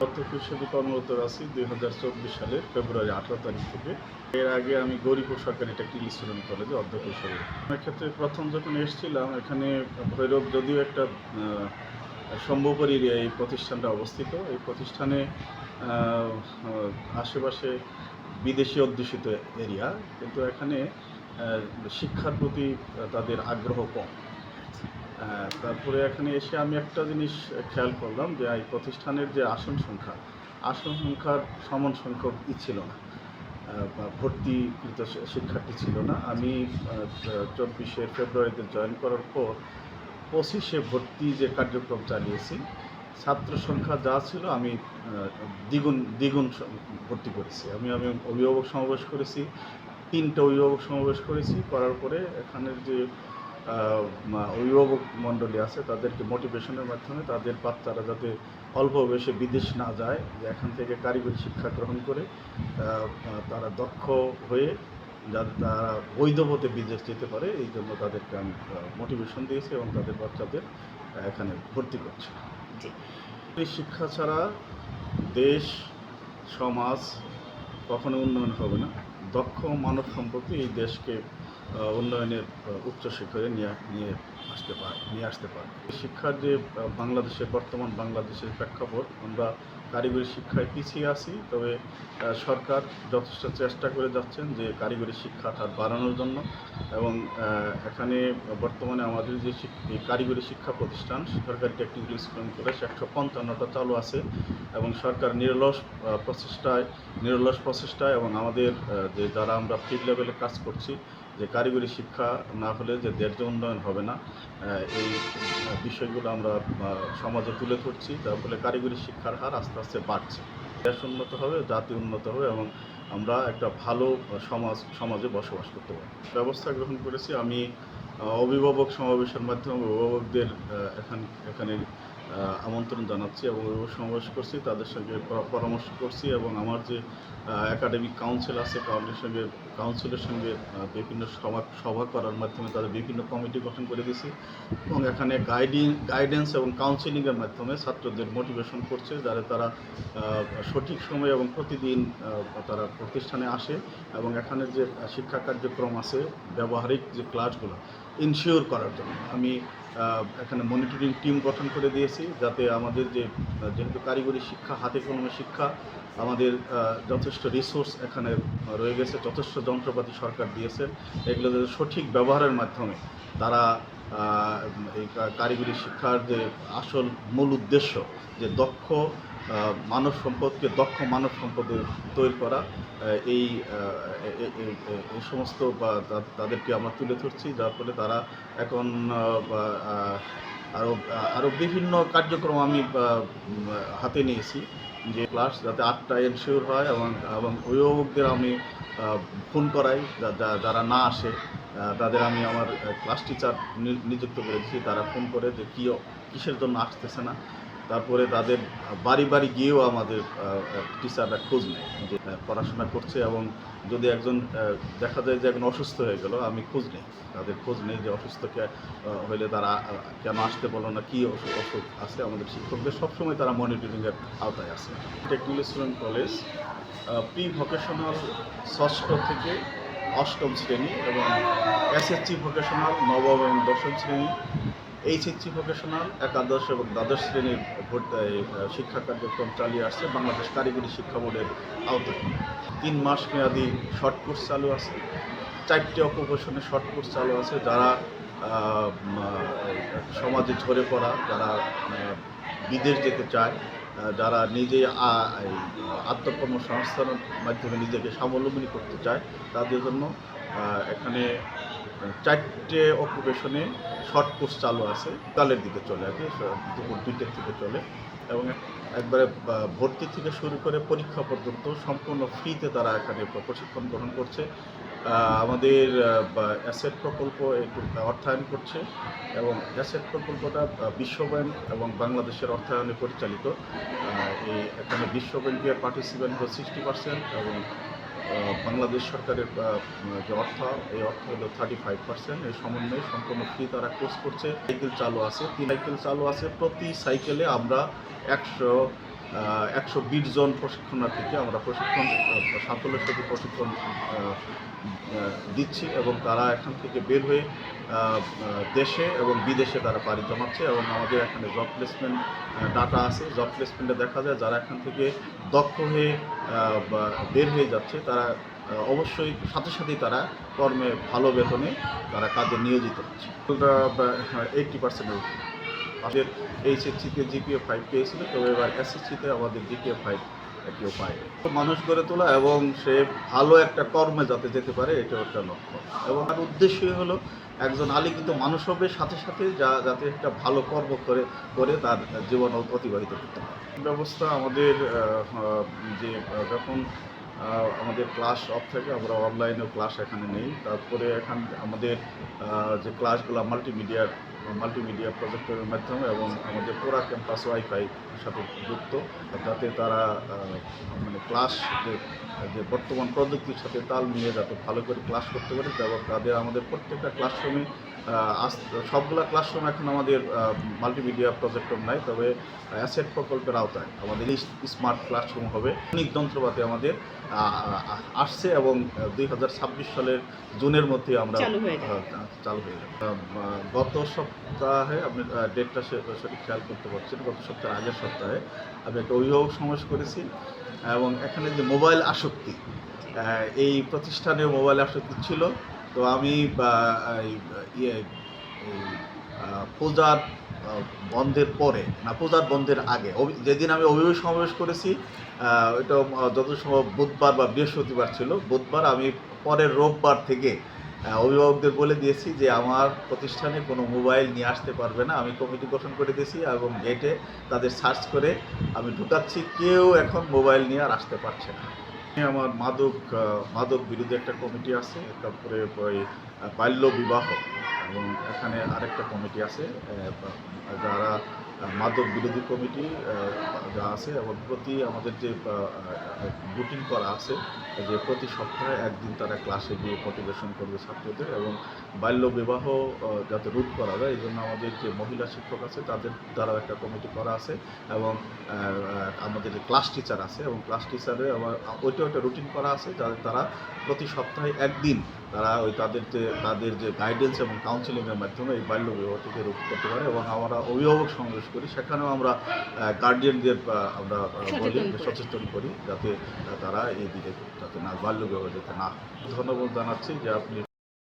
অধ্যক্ষ হিসেবে কর্মরত আছি দুই হাজার চব্বিশ সালের ফেব্রুয়ারি আঠারো তারিখ থেকে। এর আগে আমি গরিপুর সরকারি টেকনিক্যাল স্টুডেন্ট কলেজে অধ্যক্ষ হিসেবে। ক্ষেত্রে প্রথম যখন এসেছিলাম এখানে ভৈরব যদিও একটা আহ, সম্ভবপরী এই প্রতিষ্ঠানটা অবস্থিত। এই প্রতিষ্ঠানে আশেপাশে বিদেশি অধ্যুষিত এরিয়া কিন্তু এখানে শিক্ষার প্রতি তাদের আগ্রহ কম। আহ, তারপরে এখানে এসে আমি একটা জিনিস খেয়াল করলাম যে এই প্রতিষ্ঠানের যে আসন সংখ্যা আসন সংখ্যার সমান সংখ্যক ই ছিল না। বা ভর্তিকৃত শিক্ষার্থী ছিল না। আমি চব্বিশে ফেব্রুয়ারিতে জয়েন করার পর পঁচিশে ভর্তি যে কার্যক্রম চালিয়েছি ছাত্র সংখ্যা যা ছিল আমি দ্বিগুণ দ্বিগুণ ভর্তি করেছি। আমি আমি অভিভাবক সমাবেশ করেছি তিনটা অভিভাবক সমাবেশ করেছি। করার পরে এখানের যে অভিভাবক মণ্ডলী আছে তাদেরকে মোটিভেশনের মাধ্যমে তাদের বাচ্চারা যাতে অল্প বয়সে বিদেশ না যায় যে এখান থেকে কারিগরি শিক্ষা গ্রহণ করে তারা দক্ষ হয়ে যাতে তারা বৈধ পথে বিদেশ যেতে পারে এই জন্য তাদেরকে আমি মোটিভেশন দিয়েছি এবং তাদের বাচ্চাদের এখানে ভর্তি করছি। এই শিক্ষা ছাড়া দেশ সমাজ কখনো উন্নয়ন হবে না। দক্ষ মানব সম্পত্তি এই দেশকে উন্নয়নের উচ্চ শিখরে নিয়ে নিয়ে আসতে পারে, নিয়ে আসতে পারে। শিক্ষার যে বাংলাদেশের, বর্তমান বাংলাদেশের প্রেক্ষাপট, আমরা কারিগরি শিক্ষায় পিছিয়ে আছি, তবে সরকার যথেষ্ট চেষ্টা করে যাচ্ছেন যে কারিগরি শিক্ষার হার বাড়ানোর জন্য এবং এখানে বর্তমানে আমাদের যে কারিগরি শিক্ষা প্রতিষ্ঠান, সরকারি টেকনিক্যাল স্কুল কলেজ একশো পঞ্চান্নটা চালু আছে এবং সরকার নিরলস প্রচেষ্টায় নিরলস প্রচেষ্টায় এবং আমাদের যে যারা আমরা ফিল্ড লেভেলে কাজ করছি যে কারিগরি শিক্ষা না হলে যে দেশ উন্নয়ন হবে না এই বিষয়গুলো আমরা সমাজে তুলে ধরছি। যার ফলে কারিগরি শিক্ষার হার আস্তে আস্তে বাড়ছে। দেশ উন্নত হবে, জাতি উন্নত হবে এবং আমরা একটা ভালো সমাজ, সমাজে বসবাস করতে পারি ব্যবস্থা গ্রহণ করেছি আমি অভিভাবক সমাবেশের মাধ্যমে অভিভাবকদের এখান, এখানে আমন্ত্রণ জানাচ্ছি এবং সমাবেশ করছি, তাদের সঙ্গে পরামর্শ করছি এবং আমার যে একাডেমিক কাউন্সিল আছে কাউন্সিলের সঙ্গে কাউন্সিলের সঙ্গে বিভিন্ন সভা সভা করার মাধ্যমে তাদের বিভিন্ন কমিটি গঠন করে দিয়েছি এবং এখানে গাইডিং গাইডেন্স এবং কাউন্সিলিংয়ের মাধ্যমে ছাত্রদের মোটিভেশন করছে যারা তারা সঠিক সময়ে এবং প্রতিদিন তারা প্রতিষ্ঠানে আসে এবং এখানে যে শিক্ষা কার্যক্রম আছে, ব্যবহারিক যে ক্লাসগুলো ইনশিওর করার জন্য। আমি এখানে মনিটরিং টিম গঠন করে দিয়েছি যাতে আমাদের যে যেহেতু কারিগরি শিক্ষা, হাতে কলমে শিক্ষা, আমাদের যথেষ্ট রিসোর্স এখানে রয়ে গেছে, যথেষ্ট যন্ত্রপাতি সরকার দিয়েছে। এগুলো সঠিক ব্যবহারের মাধ্যমে তারা এই কারিগরি শিক্ষার যে আসল মূল উদ্দেশ্য, যে দক্ষ মানব সম্পদকে দক্ষ মানব সম্পদে তৈরি করা এই এই সমস্ত বা তাদেরকে আমরা তুলে ধরছি, যার ফলে তারা এখন আরও আরও বিভিন্ন কার্যক্রম আমি হাতে নিয়েছি, যে ক্লাস যাতে আটটা এনশিওর হয় এবং এবং অভিভাবকদের আমি ফোন করাই যারা না আসে তাদের আমি আমার ক্লাস টিচার নিযুক্ত করেছি তারা ফোন করে যে কী কিসের জন্য আসতেছে না? তারপরে তাদের বাড়ি বাড়ি গিয়েও আমাদের টিচাররা খোঁজ নেয় যে পড়াশোনা করছে এবং যদি একজন দেখা যায় যে একজন অসুস্থ হয়ে গেল আমি খোঁজ নেই। তাদের খোঁজ নেই যে অসুস্থকে আহ, হইলে তারা কেন আসতে বলো না কী অসুখ অসুখ আছে আমাদের শিক্ষকদের সবসময় তারা মনিটরিংয়ের আওতায় আছে technical student college pre vocational ষষ্ঠ থেকে অষ্টম শ্রেণি এবং এসএসসি ভোকেশনাল নবম এবং দশম শ্রেণি এইচএসসি ভোকেশনাল একাদশ এবং দ্বাদশ শ্রেণির শিক্ষা কার্যক্রম চালিয়ে আসছে বাংলাদেশ কারিগরি শিক্ষা বোর্ডের আওতায়। তিন মাস মেয়াদি শর্ট কোর্স চালু আছে। চারটি অকুপেশনে শর্ট কোর্স চালু আছে যারা সমাজে ঝরে পড়া, যারা বিদেশ যেতে চায় যারা নিজে আ- এই আত্মকর্ম সংস্থানের মাধ্যমে নিজেকে স্বাবলম্বী করতে চায়, তাদের জন্য এখানে চারটে অকুপেশনে শর্ট কোর্স চালু আছে। কালের দিকে চলে আর কি দুপুর দুইটার থেকে চলে। এবং একবারে ভর্তি থেকে শুরু করে পরীক্ষা পর্যন্ত সম্পূর্ণ ফ্রিতে তারা এখানে প্রশিক্ষণ গ্রহণ করছে। আমাদের অ্যাসেট প্রকল্প একটু অর্থায়ন করছে এবং অ্যাসেট প্রকল্পটা বিশ্বব্যাংক এবং বাংলাদেশের অর্থায়নে পরিচালিত। এই এখানে বিশ্বব্যাংকের পার্টিসিপেন্ট হলো সিক্সটি পার্সেন্ট এবং বাংলাদেশ সরকারের যে অর্থ, এই অর্থ হলো থার্টি ফাইভ পার্সেন্ট এই সমন্বয়ে সম্পূর্ণ ফ্রি তারা কোর্স করছে। সাইকেল চালু আছে। তিন সাইকেল চালু আছে। প্রতি সাইকেলে আমরা একশো একশো বিশ জন প্রশিক্ষণার্থীকে আমরা প্রশিক্ষণ সাফল্যের সাথে প্রশিক্ষণ দিচ্ছি এবং তারা এখান থেকে বের হয়ে দেশে এবং বিদেশে তারা পাড়ি জমাচ্ছে এবং আমাদের এখানে জব প্লেসমেন্ট ডাটা আছে। জব প্লেসমেন্টে দেখা যায় যারা এখান থেকে দক্ষ হয়ে বের হয়ে যাচ্ছে, তারা অবশ্যই সাথে সাথেই তারা কর্মে ভালো বেতনে তারা কাজে নিয়োজিত হচ্ছে। এইটটি পার্সেন্টের আমাদের এইচএসসিতে জিপিএ ফাইভ পেয়েছিল তবে এবার এসএসসিতে আমাদের জিপিএ ফাইভ কেউ পায়নি মানুষ গড়ে তোলা এবং সে ভালো একটা কর্মে যাতে যেতে পারে এটাও একটা লক্ষ্য। এবং তার উদ্দেশ্যই হলো একজন আলিখিত মানুষ হবে, সাথে সাথে যা, যাতে একটা ভালো কর্ম করে করে তার জীবন অতিবাহিত করতে পারে। ব্যবস্থা আমাদের যে, যখন আমাদের ক্লাস অফ থাকে, আমরা অনলাইনেও ক্লাস এখানে নেই। তারপরে এখান, আমাদের যে ক্লাসগুলো মাল্টিমিডিয়ার মাল্টিমিডিয়া প্রজেক্টরের মাধ্যমে এবং আমাদের পুরা ক্যাম্পাস ওয়াইফাই সাথে যুক্ত। যাতে তারা মানে ক্লাস যে যে বর্তমান প্রযুক্তির সাথে তাল নিয়ে যাতে ভালো করে ক্লাস করতে পারে এবং তাদের আমাদের প্রত্যেকটা ক্লাসরুমে সবগুলা ক্লাসরুম এখন আমাদের মাল্টিমিডিয়া প্রজেক্টর নাই তবে অ্যাসেট প্রকল্পের আওতায় আমাদের স্মার্ট ক্লাসরুম হবে। আধুনিক যন্ত্রপাতি আমাদের আসছে এবং দুই হাজার ছাব্বিশ সালের জুনের মধ্যে আমরা চালু হয়ে যাবে। গত সপ্তাহে আপনি ডেটটা সঠিক খেয়াল করতে পারছেন। গত সপ্তাহের আগের সপ্তাহে আমি একটা অভিভাবক সমাবেশ করেছি এবং এখানে যে মোবাইল আসক্তি এই প্রতিষ্ঠানে মোবাইল আসক্তি ছিল। তো আমি ইয়ে পূজার বন্ধের পরে, না, পূজার বন্ধের আগে যেদিন আমি অভিভাবক সমাবেশ করেছি এটা যত সম্ভব বুধবার বা বৃহস্পতিবার ছিল। বুধবার আমি পরের রোববার থেকে অভিভাবকদের বলে দিয়েছি যে আমার প্রতিষ্ঠানে কোনো মোবাইল নিয়ে আসতে পারবে না। আমি কমিটি গঠন করে দিয়েছি এবং গেটে তাদের সার্চ করে আমি ঢুকাচ্ছি। কেউ এখন মোবাইল নিয়ে আর আসতে পারছে না। আমার মাদক মাদক বিরুদ্ধে একটা কমিটি আছে, তারপরে বাল্য বিবাহ। এবং এখানে আরেকটা কমিটি আছে যারা মাদক বিরোধী কমিটি যা আছে, এবং প্রতি আমাদের যে রুটিন করা আছে, যে প্রতি সপ্তাহে একদিন তারা ক্লাসে গিয়ে মোটিভেশন করবে ছাত্রদের এবং বাল্য বিবাহ যাতে রোধ করা যায়, এই জন্য আমাদের যে মহিলা শিক্ষক আছে, তাদের দ্বারাও একটা কমিটি করা আছে, এবং আমাদের যে ক্লাস টিচার আছে, এবং ক্লাস টিচারে আবার ওইটাও একটা রুটিন করা আছে, যাতে তারা প্রতি সপ্তাহে একদিন তারা ওই তাদের যে তাদের যে গাইডেন্স এবং কাউন্সিলিংয়ের মাধ্যমে এই বাল্য বিবাহ থেকে রোধ করতে পারে এবং আমরা অভিভাবক সমাবেশ করি সেখানেও আমরা গার্ডিয়ানদের আমরা বলি সচেতন করি। যাতে তারা এই দিকে যাতে না বাল্য বিবাহ যাতে না। ধন্যবাদ জানাচ্ছি যে আপনি